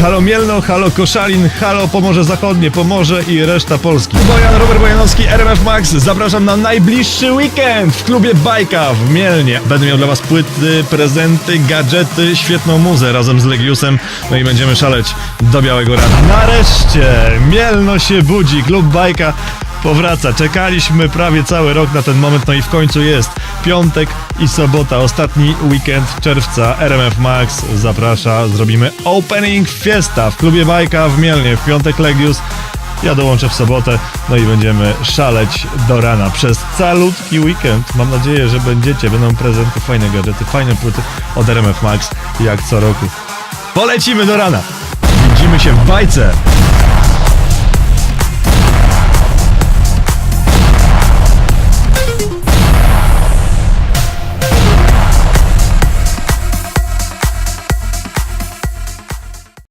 halo Mielno, halo Koszalin, halo Pomorze Zachodnie, Pomorze i reszta Polski. Bojan, Robert Bojanowski, RMF Max. Zapraszam na najbliższy weekend w klubie Bajka w Mielnie. Będę miał dla was płyty, prezenty, gadżety, świetną muzę razem z Legiusem. No i będziemy szaleć do białego rana. Nareszcie Mielno się budzi, klub Bajka powraca. Czekaliśmy prawie cały rok na ten moment, no i w końcu jest. Piątek i sobota, ostatni weekend czerwca. RMF Max zaprasza, zrobimy opening fiesta w klubie Bajka w Mielnie. W piątek Legius, ja dołączę w sobotę, no i będziemy szaleć do rana przez calutki weekend. Mam nadzieję, że będziecie, będą prezenty, fajne gadżety, fajne płyty od RMF Max, jak co roku. Polecimy do rana! Widzimy się w bajce!